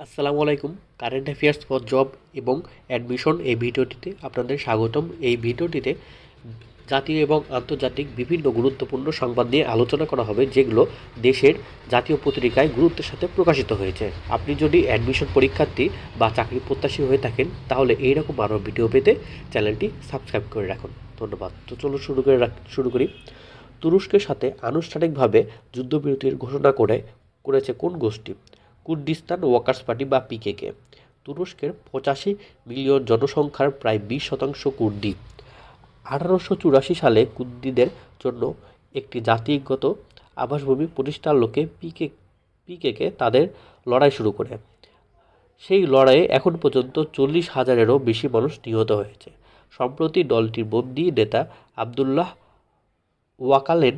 আসসালামু আলাইকুম current affairs for job এবং অ্যাডমিশন এই ভিডিওটিতে আপনাদের স্বাগতম। এই ভিডিওটিতে জাতীয় এবং আন্তর্জাতিক বিভিন্ন গুরুত্বপূর্ণ সংবাদ নিয়ে আলোচনা করা হবে, যেগুলো দেশের জাতীয় পত্রিকায় গুরুত্বের সাথে প্রকাশিত হয়েছে। আপনি যদি অ্যাডমিশন পরীক্ষার্থী বা চাকরি প্রত্যাশী হয়ে থাকেন, তাহলে এইরকম আরও ভিডিও পেতে চ্যানেলটি সাবস্ক্রাইব করে রাখুন। ধন্যবাদ। তো চলো শুরু করে শুরু করি। তুরস্কের সাথে আনুষ্ঠানিকভাবে যুদ্ধবিরতির ঘোষণা করে, করেছে কোন গোষ্ঠী? কুর্দিস্তান ওয়ার্কার্স পার্টি বা পিকেকে তুরস্কের পঁচাশি মিলিয়ন জনসংখ্যার প্রায় বিশ শতাংশ কুর্দি। আঠারোশো চুরাশি সালে কুর্দিদের জন্য একটি জাতিগত আবাসভূমি প্রতিষ্ঠার লোকে পিকে পিকেকে তাদের লড়াই শুরু করে। সেই লড়াইয়ে এখন পর্যন্ত চল্লিশ হাজারেরও বেশি মানুষ নিহত হয়েছে। সম্প্রতি দলটির বন্দী নেতা আবদুল্লাহ ওয়াকালেন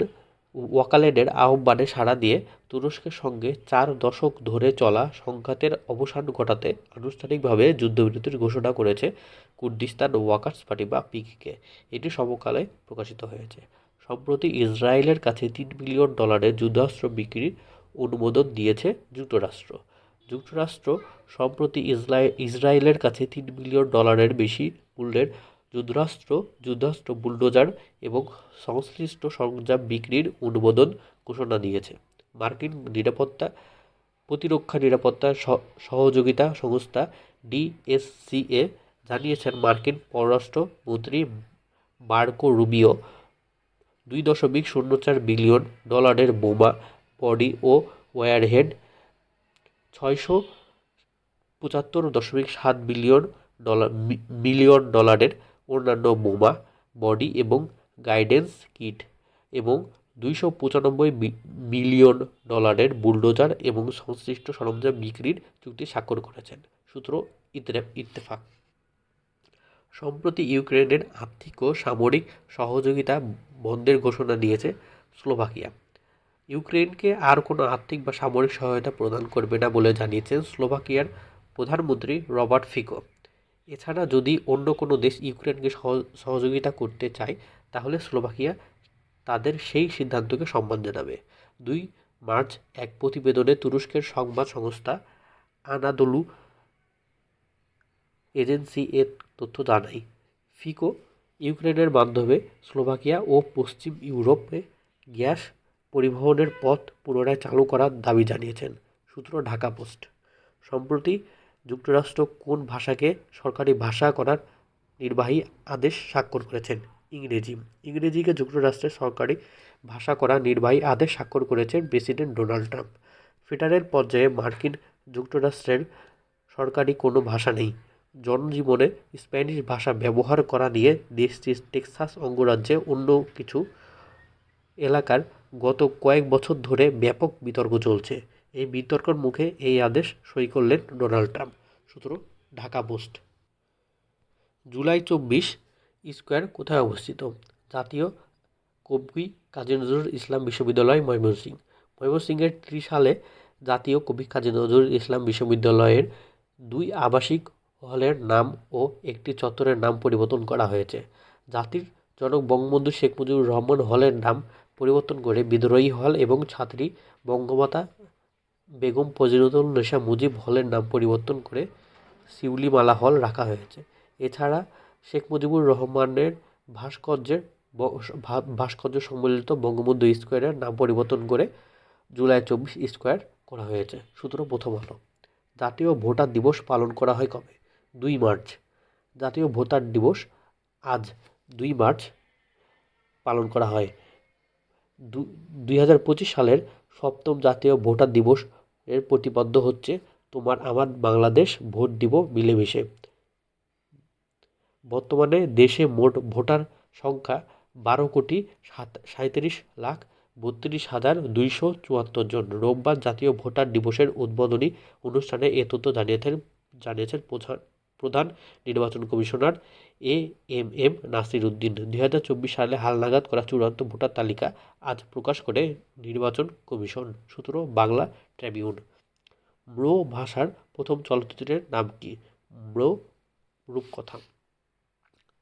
ওয়াকালেনের আহ্বানে সাড়া দিয়ে তুরস্কের সঙ্গে চার দশক ধরে চলা সংঘাতের অবসান ঘটাতে আনুষ্ঠানিকভাবে যুদ্ধবিরতির ঘোষণা করেছে কুর্দিস্তান ওয়াকার্স পার্টি বা পিকে এটি সমকালে প্রকাশিত হয়েছে। সম্প্রতি ইসরায়েলের কাছে তিন মিলিয়ন ডলারের যুদ্ধাস্ত্র বিক্রির অনুমোদন দিয়েছে যুক্তরাষ্ট্র। যুক্তরাষ্ট্র সম্প্রতি ইসরায়েলের কাছে তিন মিলিয়ন ডলারের বেশি মূল্যের যুদ্ধাস্ত্র যুদ্ধাস্ত্র বুলডোজার এবং সংশ্লিষ্ট সরঞ্জাম বিক্রির অনুমোদন ঘোষণা দিয়েছে। মার্কিন নিরাপত্তা, প্রতিরক্ষা নিরাপত্তা সহযোগিতা সংস্থা ডিএসসিএ জানিয়েছেন মার্কিন পররাষ্ট্র মন্ত্রী মার্কো রুবিও, দুই দশমিক শূন্য চার বিলিয়ন ডলারের বোমা, বডি ও ওয়ারহেড, ছয়শো পঁচাত্তর দশমিক সাত বিলিয়ন ডলার মিলিয়ন ডলারের অন্যান্য বোমা, বডি এবং গাইডেন্স কিট এবং দুইশো পঁচানব্বই মিলিয়ন ডলারের বুলডোজার এবং সংশ্লিষ্ট সরঞ্জাম বিক্রির চুক্তি স্বাক্ষর করেছেন। সূত্র ইত্তেফাক। সম্প্রতি ইউক্রেনের আর্থিক ও সামরিক সহযোগিতা বন্ধের ঘোষণা দিয়েছে স্লোভাকিয়া। ইউক্রেনকে আর কোনো আর্থিক বা সামরিক সহায়তা প্রদান করবে না বলে জানিয়েছেন স্লোভাকিয়ার প্রধানমন্ত্রী রবার্ট ফিকো। এছাড়া যদি অন্য কোনো দেশ ইউক্রেনকে সহ- সহযোগিতা করতে চায়, তাহলে স্লোভাকিয়া তাদের সেই সিদ্ধান্তকে সম্মান জানাবে। দুই মার্চ এক প্রতিবেদনে তুরস্কের সংবাদ সংস্থা আনাদলু এজেন্সি এর তথ্য জানায়, ফিকো ইউক্রেনের মাধ্যমে স্লোভাকিয়া ও পশ্চিম ইউরোপে গ্যাস পরিবহনের পথ পুনরায় চালু করার দাবি জানিয়েছেন, সূত্র ঢাকা পোস্ট। সম্প্রতি যুক্তরাষ্ট্র কোন ভাষাকে সরকারি ভাষা করার নির্বাহী আদেশ স্বাক্ষর করেছেন? ইংরেজি। ইংরেজিকে যুক্তরাষ্ট্রের সরকারি ভাষা করা নির্বাহী আদেশ স্বাক্ষর করেছেন প্রেসিডেন্ট ডোনাল্ড ট্রাম্প। ফেডারেল পর্যায়ে মার্কিন যুক্তরাষ্ট্রের সরকারি কোনো ভাষা নেই। জনজীবনে স্প্যানিশ ভাষা ব্যবহার করা নিয়ে দেশটির টেক্সাস অঙ্গরাজ্যে অন্য কিছু এলাকার গত কয়েক বছর ধরে ব্যাপক বিতর্ক চলছে। এই বিতর্কের মুখে এই আদেশ সই করলেন ডোনাল্ড ট্রাম্প। সূত্র ঢাকা পোস্ট। জুলাই চব্বিশ স্কোয়ার কোথায় অবস্থিত? জাতীয় কবি কাজী নজরুল ইসলাম বিশ্ববিদ্যালয়, ময়মনসিংহ। ময়মনসিংহের ত্রিশ সালে জাতীয় কবি কাজী নজরুল ইসলাম বিশ্ববিদ্যালয়ের দুই আবাসিক হলের নাম ও একটি চত্বরের নাম পরিবর্তন করা হয়েছে। জাতির জনক বঙ্গবন্ধু শেখ মুজিবুর রহমান হলের নাম পরিবর্তন করে বিদ্রোহী হল এবং ছাত্রী বঙ্গমাতা বেগম ফজিলতুল নেশা মুজিব হলের নাম পরিবর্তন করে শিউলিমালা হল রাখা হয়েছে। এছাড়া শেখ মুজিবুর রহমানের ভাস্কর্যের ভাস্কর্য সম্বলিত বঙ্গবন্ধু স্কোয়ারের নাম পরিবর্তন করে জুলাই চব্বিশ স্কোয়ার করা হয়েছে। সূত্র প্রথম আলো। জাতীয় ভোটার দিবস পালন করা হয় কবে? দুই মার্চ। জাতীয় ভোটার দিবস আজ দুই মার্চ পালন করা হয়। দু, দুই সালের সপ্তম জাতীয় ভোটার দিবস এর প্রতিপাদ্য হচ্ছে, তোমার আমার বাংলাদেশ ভোট দিব মিলেমিশে। বর্তমানে দেশে মোট ভোটার সংখ্যা বারো কোটি সাত সাঁত্রিশ লাখ বত্রিশ হাজার দুইশো চুয়াত্তর জন। রোববার জাতীয় ভোটার দিবসের উদ্বোধনী অনুষ্ঠানে এ তথ্য জানিয়েছেন জানিয়েছেন প্রধান প্রধান নির্বাচন commissioner A M M Nasir Uddin. দুই হাজার চব্বিশ সালে হালনাগাদ করা চূড়ান্ত ভোটার তালিকা আজ প্রকাশ করে নির্বাচন কমিশন, সূত্র বাংলা ট্রিবিউন। ম্রো ভাষার প্রথম চলচ্চিত্রের নাম কি? ম্রো রূপকথা।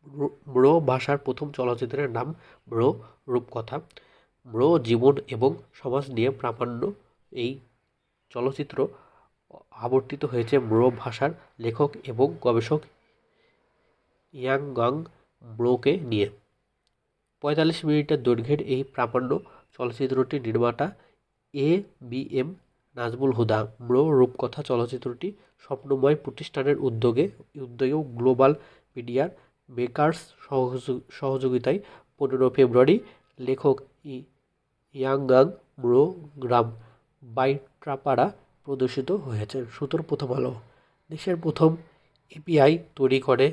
ম্রো- ম্রো ভাষার প্রথম চলচ্চিত্রের নাম ম্রো রূপকথা। ম্রো জীবন এবং সমাজ নিয়ে প্রামাণ্য এই চলচ্চিত্র আবর্তিত হয়েছে ব্রো ভাষার লেখক এবং গবেষক ইয়াংগাং ব্রোকে নিয়ে। পঁয়তাল্লিশ মিনিটের দৈর্ঘ্যের এই প্রামাণ্য চলচ্চিত্রটির নির্মাতা A B M Nazmul Huda bro রূপকথা চলচ্চিত্রটি স্বপ্নময় প্রতিষ্ঠানের উদ্যোগে উদ্যোগেও গ্লোবাল মিডিয়ার মেকার্স সহযোগিতায় পনেরো ফেব্রুয়ারি লেখক ই ইয়াংগাং ব্রো গ্রাম বাইট্রাপাড়া প্রদর্শিত হয়েছে। সুতোর প্রথম আলো। দেশের প্রথম এপিআই তৈরি করে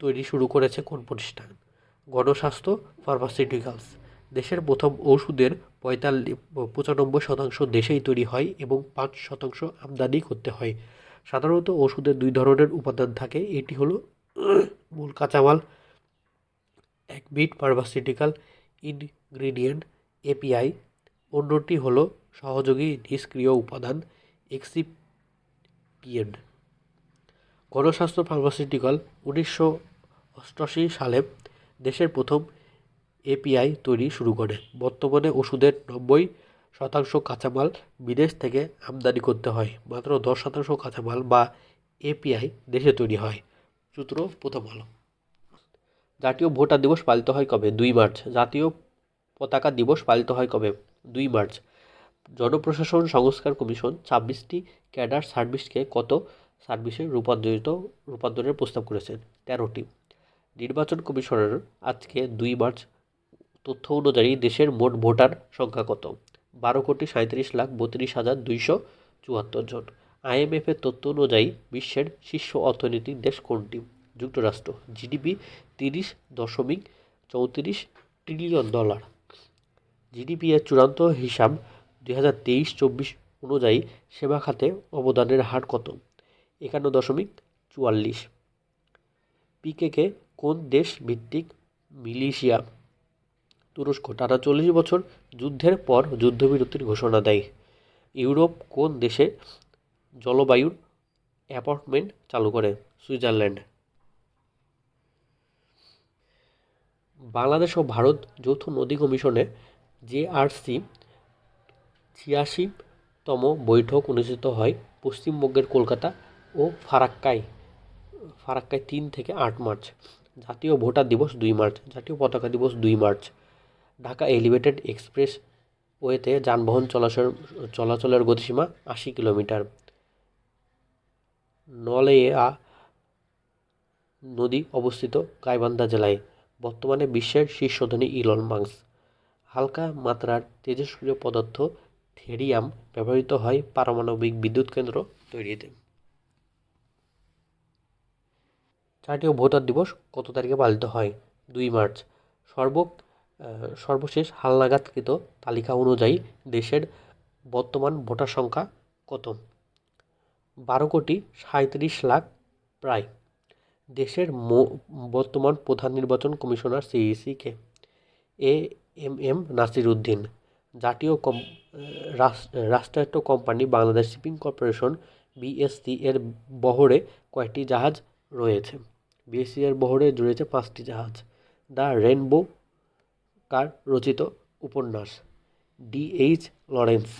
তৈরি শুরু করেছে কোন প্রতিষ্ঠান? গণস্বাস্থ্য ফার্মাসিউটিক্যালস দেশের প্রথম ওষুধের পঁয়তাল্লিশ, পঁচানব্বই শতাংশ দেশেই তৈরি হয় এবং পাঁচ শতাংশ আমদানি করতে হয়। সাধারণত ওষুধের দুই ধরনের উপাদান থাকে, এটি হলো মূল কাঁচামাল একবিট ফার্মাসিউটিক্যাল ইনগ্রিডিয়েন্ট এপিআই অন্যটি হলো সহযোগী নিষ্ক্রিয় উপাদান এক্সিপিয়েন্ট গণস্বাস্থ্য ফার্মাসিউটিক্যাল উনিশশো অষ্টআশি সালে দেশের প্রথম এপিআই তৈরি শুরু করে। বর্তমানে ওষুধের নব্বই শতাংশ কাঁচামাল বিদেশ থেকে আমদানি করতে হয়। মাত্র দশ শতাংশ কাঁচামাল বা এপিআই দেশে তৈরি হয়। সূত্র প্রথম আলো। জাতীয় ভোটার দিবস পালিত হয় কবে? দুই মার্চ। জাতীয় পতাকা দিবস পালিত হয় কবে? দুই মার্চ। জনপ্রশাসন সংস্কার কমিশন ছাব্বিশটি ক্যাডার সার্ভিসকে কত সার্ভিসে রূপান্তরিত, রূপান্তরের প্রস্তাব করেছেন তেরোটি। নির্বাচন কমিশনের আজকে দুই মার্চ তথ্য অনুযায়ী দেশের মোট ভোটার সংখ্যা কত? বারো কোটি সাঁত্রিশ লাখ বত্রিশ হাজার দুইশো চুয়াত্তর জন। আইএমএফের তথ্য অনুযায়ী বিশ্বের শীর্ষ অর্থনৈতিক দেশ কোনটি? যুক্তরাষ্ট্র। জিডিপি তিরিশ দশমিক চৌত্রিশ ট্রিলিয়ন ডলার। জিডিপি এর চূড়ান্ত হিসাব দুই হাজার তেইশ চব্বিশ অনুযায়ী সেবা খাতে অবদানের হার কত? একান্ন দশমিক চুয়াল্লিশ। পিকেকে কোন দেশ ভিত্তিক মিলিশিয়া? তুরস্ক, টানা চল্লিশ বছর যুদ্ধের পর যুদ্ধবিরতির ঘোষণা দেয়। ইউরোপ কোন দেশে জলবায়ুর অ্যাপার্টমেন্ট চালু করে? সুইজারল্যান্ড। বাংলাদেশ ও ভারত যৌথ নদী কমিশনে জেআরসি ছিয়াশিতম বৈঠক অনুষ্ঠিত হয় পশ্চিমবঙ্গের কলকাতা ও ফারাক্কায় ফারাক্কায় তিন থেকে আট মার্চ। জাতীয় ভোটার দিবস দুই মার্চ, জাতীয় পতাকা দিবস দুই মার্চ। ঢাকা এলিভেটেড এক্সপ্রেস ওয়েতে যানবাহন চলাচল, চলাচলের গতিসীমা আশি কিলোমিটার। নলেয়া নদী অবস্থিত গাইবান্ধা জেলায়। বর্তমানে বিশ্বের শীর্ষ ধনী ইলন মাংস হালকা মাত্রার তেজস্ক্রিয় পদার্থ থেরিয়াম ব্যবহৃত হয় পারমাণবিক বিদ্যুৎ কেন্দ্র তৈরিতে। জাতীয় ভোটার দিবস কত তারিখে পালিত হয়? দুই মার্চ। সর্ব সর্বশেষ হালনাগাদকৃত তালিকা অনুযায়ী দেশের বর্তমান ভোটার সংখ্যা কত? বারো কোটি সাঁত্রিশ লাখ প্রায়। দেশের বর্তমান প্রধান নির্বাচন commissioner সিইসিকে A, M M Nasir Uddin জাতীয় কম রাষ্ট্রায়ত্ত company Bangladesh shipping corporation BSC এর বহরে কয়েকটি জাহাজ রয়েছে। বিএসসি এর বহরে রয়েছে পাঁচটি জাহাজ। দ্য রেনবো কার রচিত উপন্যাস? D H Lawrence.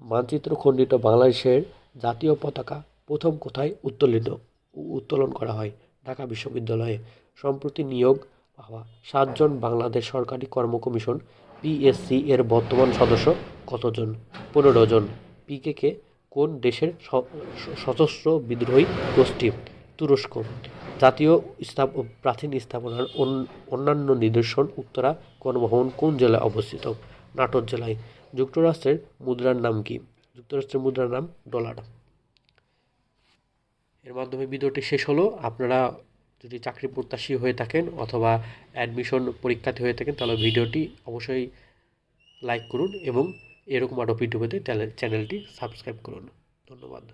মানচিত্র খণ্ডিত বাংলাদেশের জাতীয় পতাকা প্রথম কোথায় উত্তোলিত উত্তোলন করা হয়? ঢাকা বিশ্ববিদ্যালয়ে। সম্প্রতি নিয়োগ পাওয়া সাতজন বাংলাদেশ সরকারি কর্ম কমিশন পিএসসি এর বর্তমান সদস্য কতজন? পনেরো জন। পিকেকে কোন দেশের সশস্ত্র বিদ্রোহী গোষ্ঠী? তুরস্ক। জাতীয় স্থাপ, প্রাচীন স্থাপনার অন্যান্য নিদর্শন উত্তরা গণভবন কোন জেলায় অবস্থিত? নাটোর জেলায়। যুক্তরাষ্ট্রের মুদ্রার নাম কি? যুক্তরাষ্ট্রের মুদ্রার নাম ডলার। এর মাধ্যমে ভিডিওটি শেষ হলো। আপনারা যদি চাকরি প্রত্যাশী হয়ে থাকেন অথবা অ্যাডমিশন পরীক্ষার্থী হয়ে থাকেন, তাহলে ভিডিওটি অবশ্যই লাইক করুন এবং এরকম আরও ভিডিও পেতে চ্যানেলটি সাবস্ক্রাইব করুন। ধন্যবাদ।